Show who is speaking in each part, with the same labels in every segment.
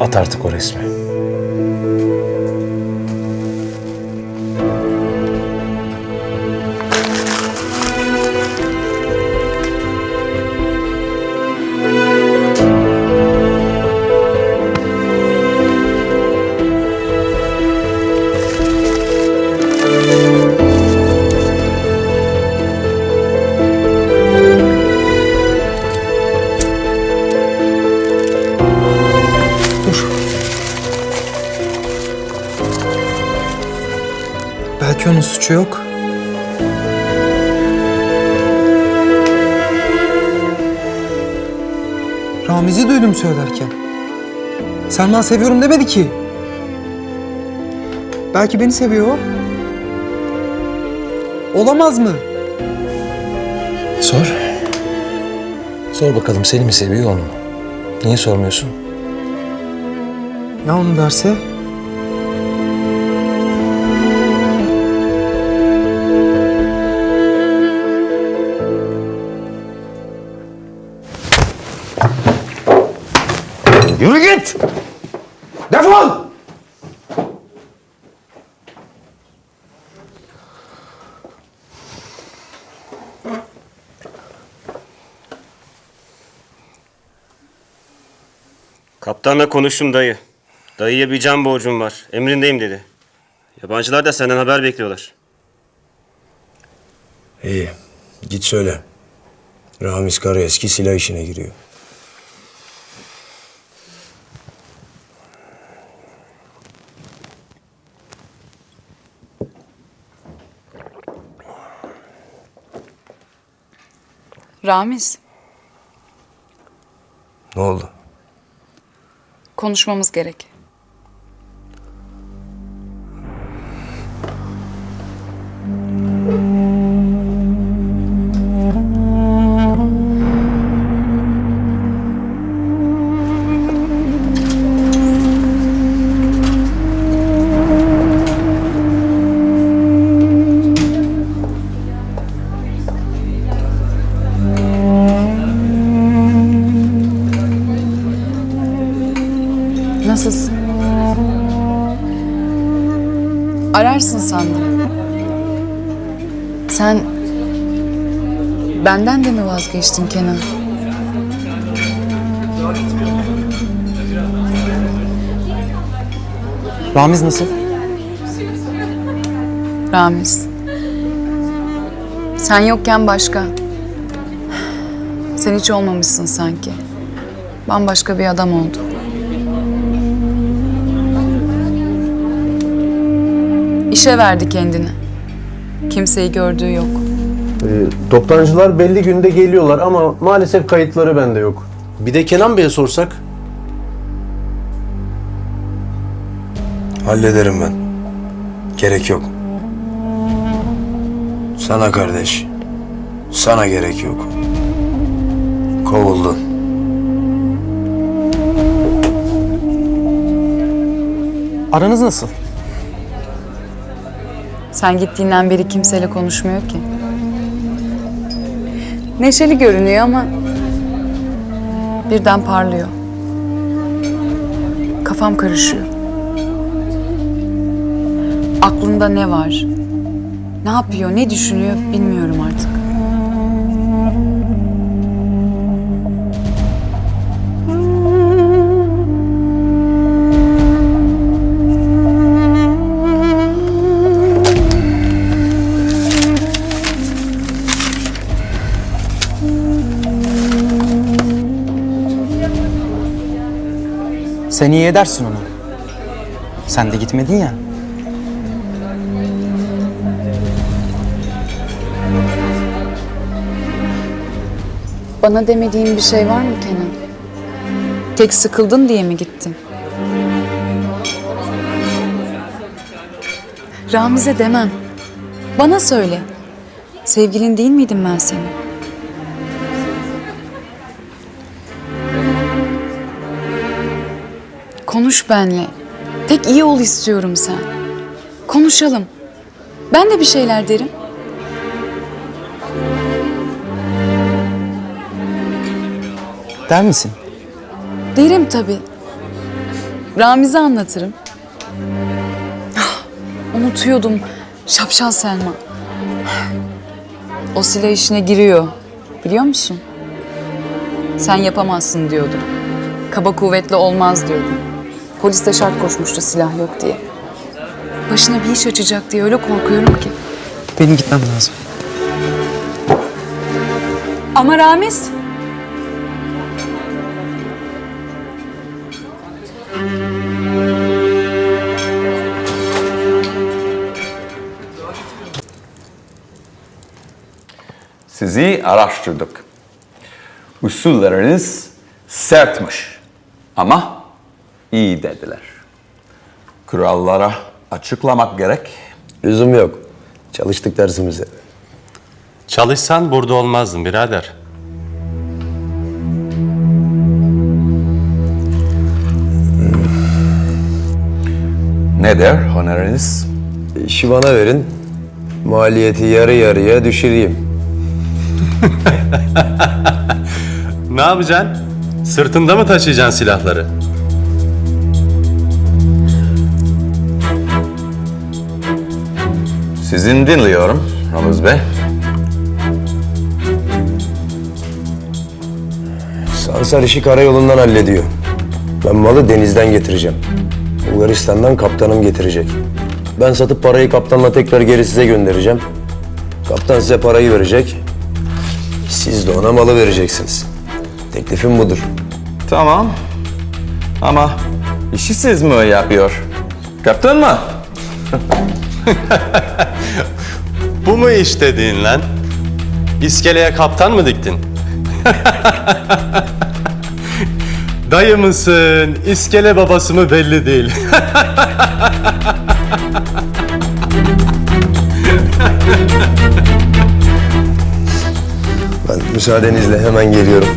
Speaker 1: At artık o resmi.
Speaker 2: Onun suçu yok. Ramiz'i duydum söylerken. Selman seviyorum demedi ki. Belki beni seviyor. Olamaz mı?
Speaker 1: Sor. Sor bakalım seni mi seviyor onu mu? Niye sormuyorsun?
Speaker 2: Ya onu derse?
Speaker 3: Kaptanla konuştum dayı. Dayıya bir can borcum var. Emrindeyim dedi. Yabancılar da senden haber bekliyorlar.
Speaker 4: İyi. Git söyle. Ramiz Karaeski silah işine giriyor.
Speaker 5: Ramiz,
Speaker 4: Ne oldu?
Speaker 5: Konuşmamız gerek. Ararsın sandım. Sen benden de mi vazgeçtin Kenan?
Speaker 2: Ramiz nasıl?
Speaker 5: Ramiz. Sen yokken başka. Sen hiç olmamışsın sanki. Bambaşka bir adam oldu. İşe verdi kendini. Kimseyi gördüğü yok.
Speaker 6: Ee, toptancılar belli günde geliyorlar ama maalesef kayıtları bende yok. Bir de Kenan Bey'e sorsak.
Speaker 4: Hallederim ben. Gerek yok. Sana kardeş. Sana gerek yok. Kovuldun.
Speaker 2: Aranız nasıl?
Speaker 5: Sen gittiğinden beri kimseyle konuşmuyor ki. Neşeli görünüyor ama birden parlıyor. Kafam karışıyor. Aklında ne var? Ne yapıyor, ne düşünüyor bilmiyorum artık.
Speaker 2: Sen iyi edersin onu. Sen de gitmedin ya.
Speaker 5: Bana demediğin bir şey var mı Kenan? Tek sıkıldın diye mi gittin? Ramiz'e demem. Bana söyle. Sevgilin değil miydim ben senin? Konuş benle. Tek iyi ol istiyorum sen. Konuşalım. Ben de bir şeyler derim.
Speaker 2: Der misin?
Speaker 5: Derim tabii. Ramiz'e anlatırım. Ah, Unutuyordum. Şapşal Selma. O silah işine giriyor. Biliyor musun? Sen yapamazsın diyordum. Kaba kuvvetli olmaz diyordum. Polis de şart koşmuştu silah yok diye. Başına bir iş açacak diye öyle korkuyorum ki.
Speaker 2: Benim gitmem lazım.
Speaker 5: Ama Ramiz.
Speaker 7: Sizi araştırdık. Usulleriniz sertmiş ama iyi dediler. Kurallara açıklamak gerek.
Speaker 4: Lüzum yok. Çalıştık dersimize.
Speaker 8: Çalışsan burada olmazdın birader.
Speaker 7: Ne der honoriniz?
Speaker 4: İşi bana verin. Maliyeti yarı yarıya düşüreyim.
Speaker 8: Ne yapacaksın? Sırtında mı taşıyacaksın silahları?
Speaker 7: Sizin dinliyorum Ramız Bey.
Speaker 4: Sansar işi karayolundan hallediyor. Ben malı denizden getireceğim. Bulgaristan'dan kaptanım getirecek. Ben satıp parayı kaptanla tekrar geri size göndereceğim. Kaptan size parayı verecek. Siz de ona malı vereceksiniz. Teklifim budur.
Speaker 7: Tamam. Ama işi siz mi yapıyor? Kaptan mı?
Speaker 8: Bu mu iş dediğin lan? İskeleye kaptan mı diktin? Dayı mısın, iskele babası mı belli değil.
Speaker 4: Ben müsaadenizle hemen geliyorum.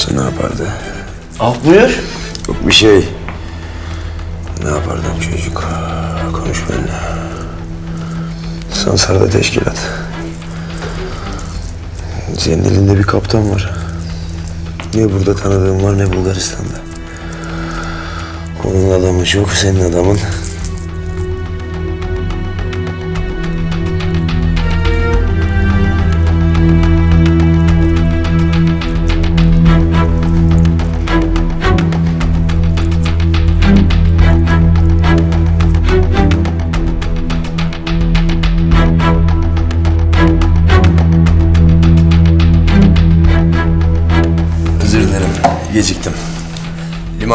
Speaker 4: Olsa ne yapardı?
Speaker 6: Af buyur.
Speaker 4: Yok bir şey. Ne yapardın çocuk? Konuş benimle. Sansar'da teşkilat. Senin elinde bir kaptan var. Ne burada tanıdığım var ne Bulgaristan'da. Onun adamı çok, senin adamın.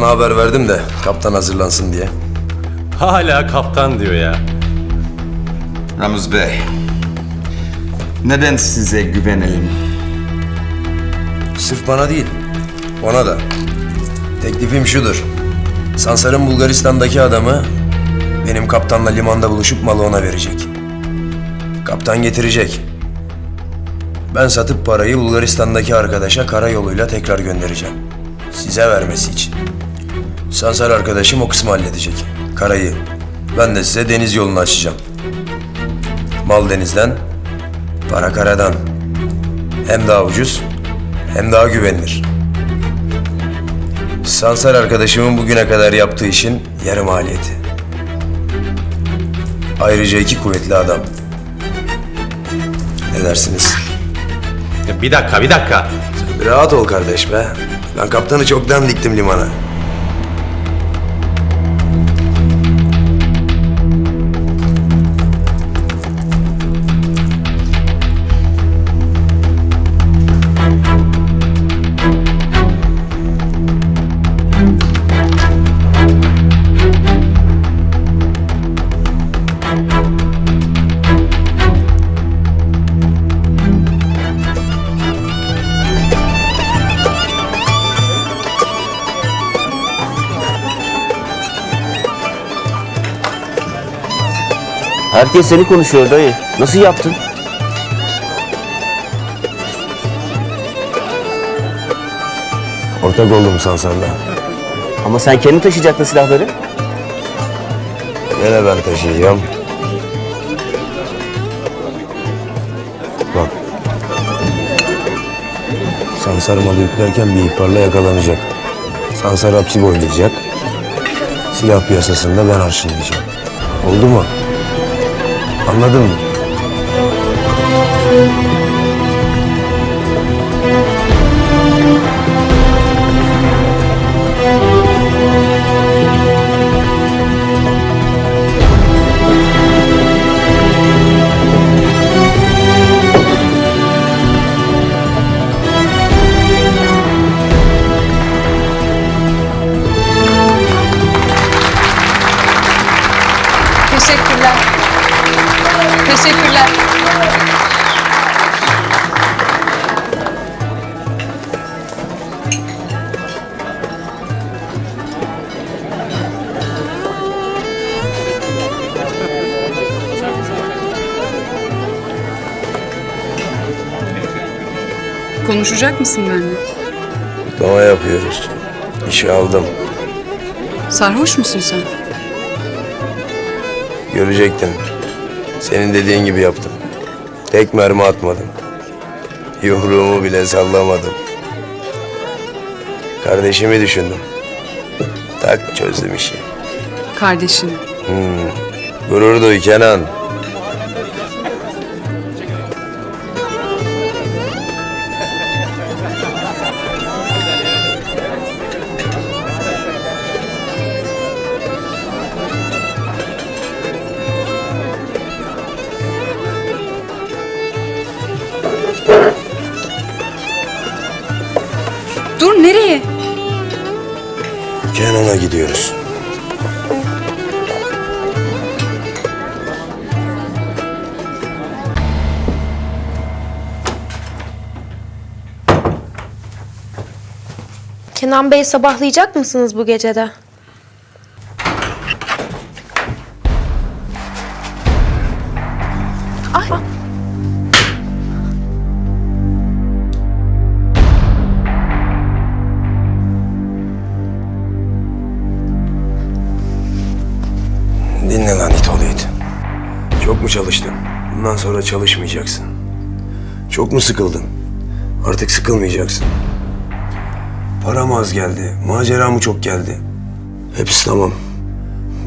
Speaker 4: Limana haber verdim de kaptan hazırlansın diye.
Speaker 8: Hala kaptan diyor ya.
Speaker 7: Ramız Bey. Neden size güvenelim?
Speaker 4: Sırf bana değil, ona da. Teklifim şudur. Sansar'ın Bulgaristan'daki adamı benim kaptanla limanda buluşup malı ona verecek. Kaptan getirecek. Ben satıp parayı Bulgaristan'daki arkadaşa karayoluyla tekrar göndereceğim. Size vermesi için. Sansar arkadaşım o kısmı halledecek. Karayı. Ben de size deniz yolunu açacağım. Mal denizden, para karadan. Hem daha ucuz, hem daha güvenilir. Sansar arkadaşımın bugüne kadar yaptığı işin yarım maliyeti. Ayrıca iki kuvvetli adam. Ne dersiniz?
Speaker 8: Bir dakika, bir dakika.
Speaker 4: Bir rahat ol kardeş be. Ben kaptanı çoktan diktim limana.
Speaker 9: Herkes seni konuşuyor dayı. Nasıl yaptın?
Speaker 4: Ortak oldum Sansar'la.
Speaker 9: Ama sen kendin taşıyacaktın silahları.
Speaker 4: Gene ben taşıyacağım. Bak. Sansar malı yüklerken bir ihbarla yakalanacak. Sansar hapsi boylayacak. Silah piyasasında ben arşınlayacağım. Oldu mu? Anladın?
Speaker 5: Teşekkürler. Teşekkürler. Konuşacak mısın benimle?
Speaker 4: Kutlama yapıyoruz. İşe aldım.
Speaker 5: Sarhoş musun sen?
Speaker 4: Görecektin. Senin dediğin gibi yaptım. Tek mermi atmadım. Yumruğumu bile sallamadım. Kardeşimi düşündüm. Tak çözdüm işi.
Speaker 5: Kardeşin.
Speaker 4: Gurur duy Kenan.
Speaker 10: Kenan Bey sabahlayacak mısınız bu gecede?
Speaker 4: Dinle lan it oğlu. Çok mu çalıştın? Bundan sonra çalışmayacaksın. Çok mu sıkıldın? Artık sıkılmayacaksın. Param az geldi. Macera mı çok geldi? Hepsi tamam.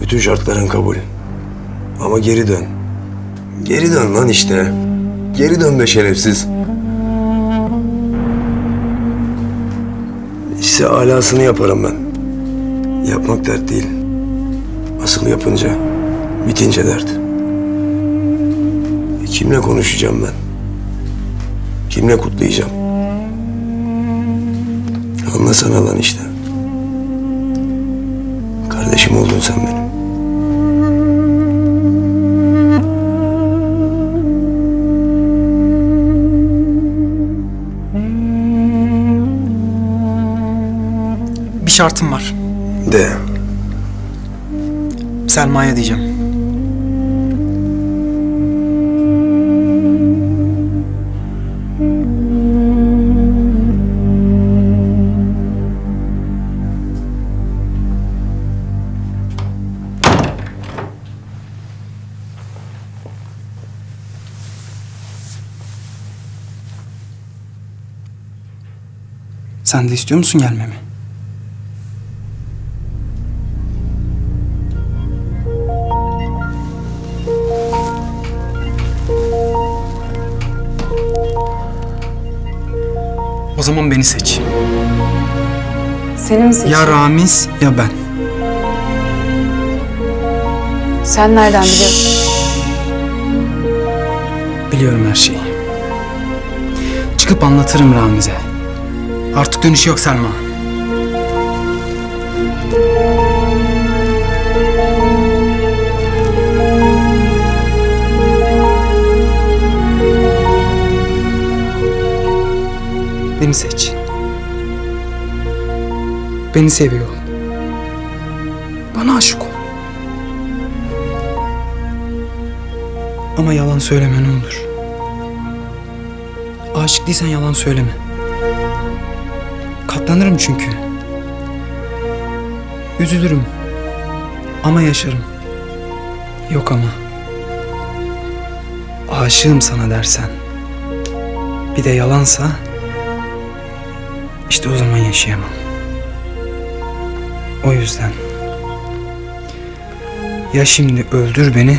Speaker 4: Bütün şartların kabul. Ama geri dön. Geri dön lan işte. Geri dön be şerefsiz. İşte alasını yaparım ben. Yapmak dert değil. Asıl yapınca, bitince dert. E, Kimle konuşacağım ben? Kimle kutlayacağım? Anlasana lan işte. Kardeşim oldun sen benim.
Speaker 2: Bir şartım var.
Speaker 4: De.
Speaker 2: Selma'ya diyeceğim. Sen de istiyor musun gelmemi? O zaman beni seç.
Speaker 5: Seni mi?
Speaker 2: Ya Ramiz ya ben.
Speaker 5: Sen nereden biliyorsun?
Speaker 2: Biliyorum her şeyi. Çıkıp anlatırım Ramiz'e. Artık dönüş yok Selma. Beni seç. Beni seviyor. Bana aşık ol. Ama yalan söyleme ne olur. Aşık değilsen yalan söyleme. Katlanırım çünkü. Üzülürüm. Ama yaşarım. Yok ama. Aşığım sana dersen. Bir de yalansa. işte o zaman yaşayamam. O yüzden. Ya şimdi öldür beni.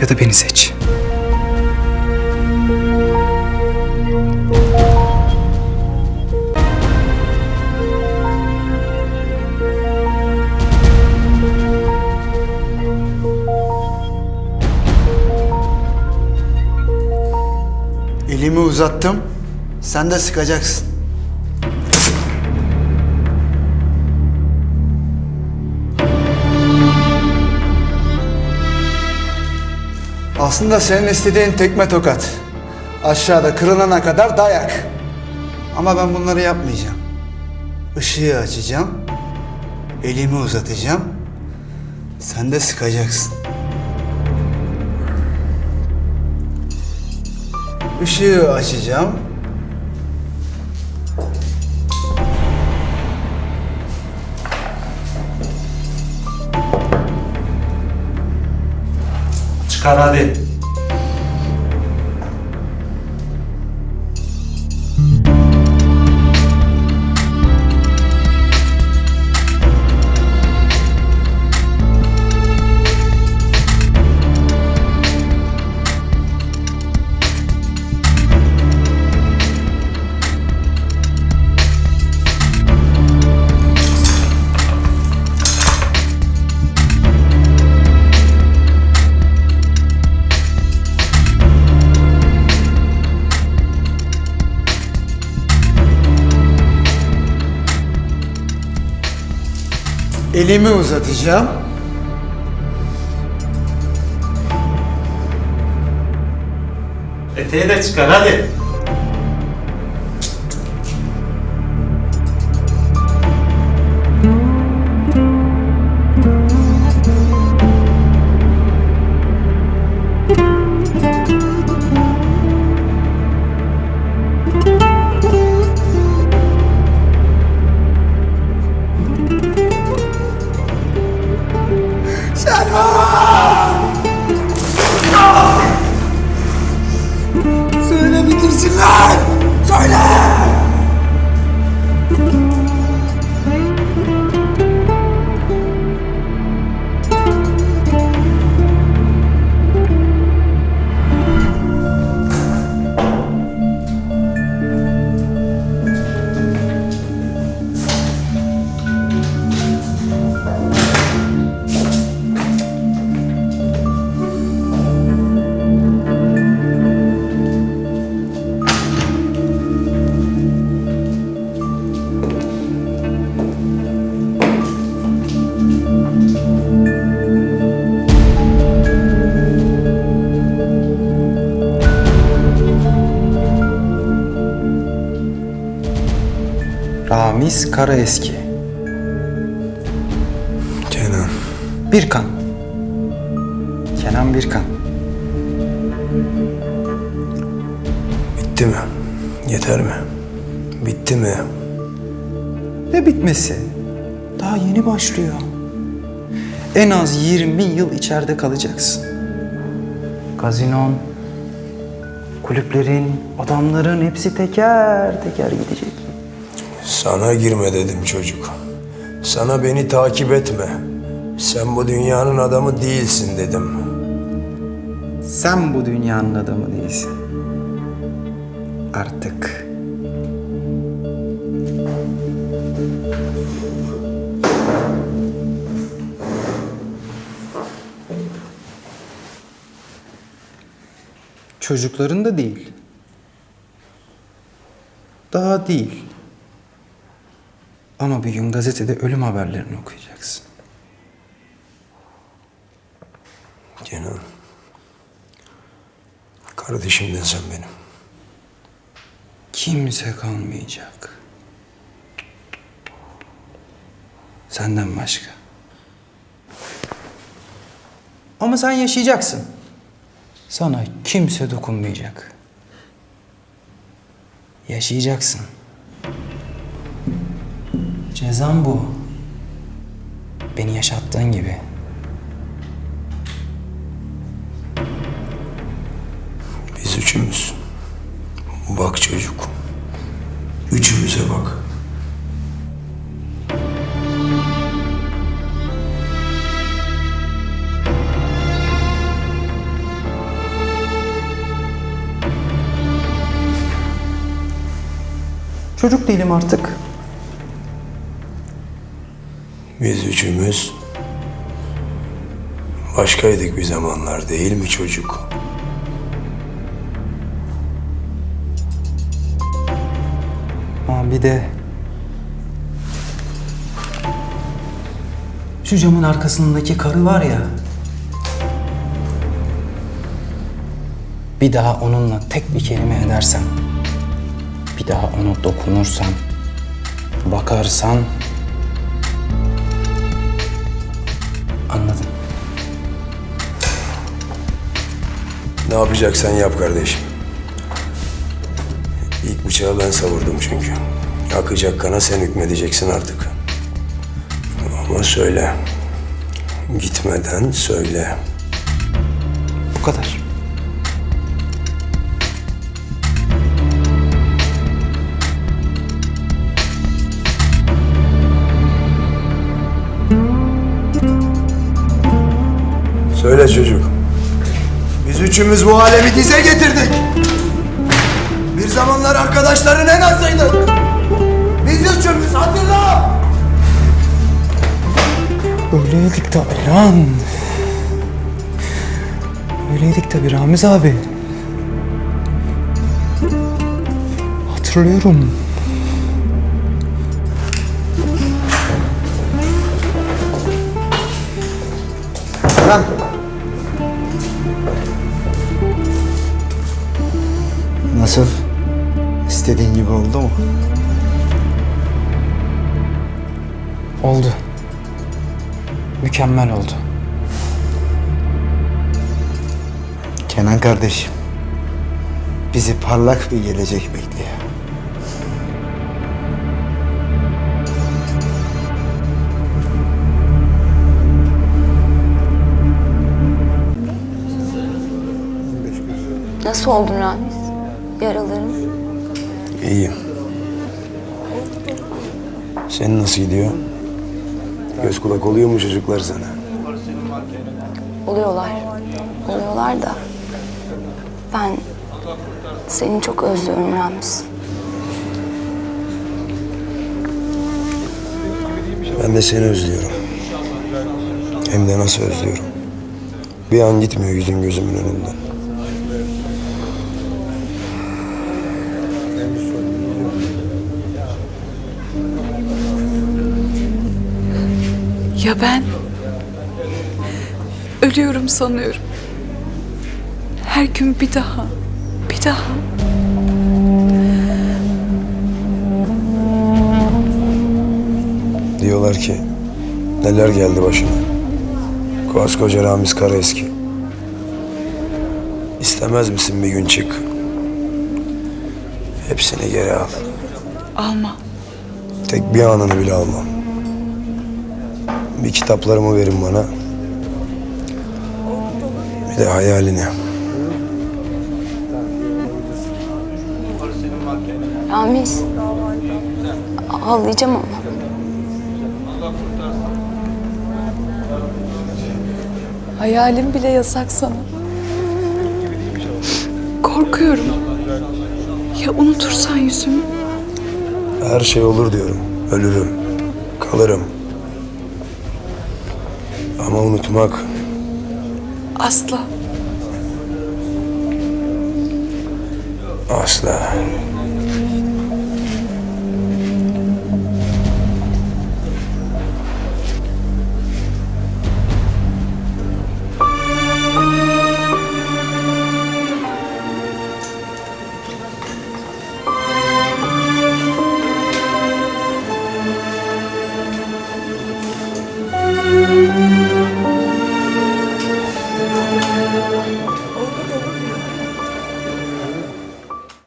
Speaker 2: Ya da beni seç.
Speaker 11: Elimi uzattım. Sen de sıkacaksın. Aslında senin istediğin tekme tokat. Aşağıda kırılana kadar dayak. Ama ben bunları yapmayacağım. Işığı açacağım. Elimi uzatacağım. Sen de sıkacaksın. Işığı açacağım. Çıkar hadi. Elimi uzatacağım.
Speaker 8: Eteği de çıkar hadi.
Speaker 2: Ramiz Karaeski.
Speaker 4: Kenan.
Speaker 2: Birkan. Kenan Birkan.
Speaker 4: Bitti mi? Yeter mi? Bitti mi?
Speaker 2: Ne bitmesi? Daha yeni başlıyor. En az 20 yıl içeride kalacaksın. Gazinon, kulüplerin, adamların hepsi teker teker gidecek.
Speaker 4: Sana girme dedim çocuk. Sana beni takip etme. Sen bu dünyanın adamı değilsin dedim.
Speaker 2: Sen bu dünyanın adamı değilsin. Artık. Çocukların da değil. Daha değil. Ama bir gün gazetede ölüm haberlerini okuyacaksın.
Speaker 4: Kenan. Kardeşimdin sen benim.
Speaker 2: Kimse kalmayacak. Senden başka. Ama sen yaşayacaksın. Sana kimse dokunmayacak. Yaşayacaksın. Cezam bu. Beni yaşattığın gibi.
Speaker 4: Biz üçümüz. Bak çocuk. Üçümüze bak.
Speaker 2: Çocuk değilim artık.
Speaker 4: Biz üçümüz başkaydık bir zamanlar değil mi çocuk?
Speaker 2: Ama bir de... Şu camın arkasındaki karı var ya... Bir daha onunla tek bir kelime edersen... Bir daha ona dokunursan... Bakarsan... Anladın.
Speaker 4: Ne yapacaksan yap kardeşim. İlk bıçağı ben savurdum çünkü. Akacak kana sen hükmedeceksin artık. Ama söyle. Gitmeden söyle.
Speaker 2: Bu kadar.
Speaker 4: Söyle çocuk. Biz üçümüz bu alemi dize getirdik. Bir zamanlar arkadaşların en azıydık. Biz üçümüz hatırla.
Speaker 2: Öyleydik tabii lan. Öyleydik tabii Ramiz abi. Hatırlıyorum.
Speaker 11: Nasıl? İstediğin gibi oldu mu?
Speaker 2: Oldu. Mükemmel oldu.
Speaker 11: Kenan kardeşim. Bizi parlak bir gelecek bekliyor.
Speaker 5: Nasıl oldun Ramiz? Yaraların?
Speaker 4: İyiyim. Senin nasıl gidiyor? Göz kulak oluyor mu çocuklar sana?
Speaker 5: Oluyorlar. Oluyorlar da. Ben seni çok özlüyorum Ramiz.
Speaker 4: Ben de seni özlüyorum. Hem de nasıl özlüyorum. Bir an gitmiyor yüzün gözümün önünden.
Speaker 5: Ya ben? Ölüyorum sanıyorum. Her gün bir daha, bir daha.
Speaker 4: Diyorlar ki neler geldi başına. Koskoca Ramiz Karaeski. İstemez misin bir gün çık? Hepsini geri al.
Speaker 5: Alma.
Speaker 4: Tek bir anını bile almam. Bir kitaplarımı verin bana. Bir de hayalini.
Speaker 5: Ramiz. Ağlayacağım ama. Hayalim bile yasak sana. Korkuyorum. Ya unutursan yüzümü?
Speaker 4: Her şey olur diyorum. Ölürüm. Kalırım. Ama unutmak
Speaker 5: Asla.
Speaker 4: asla.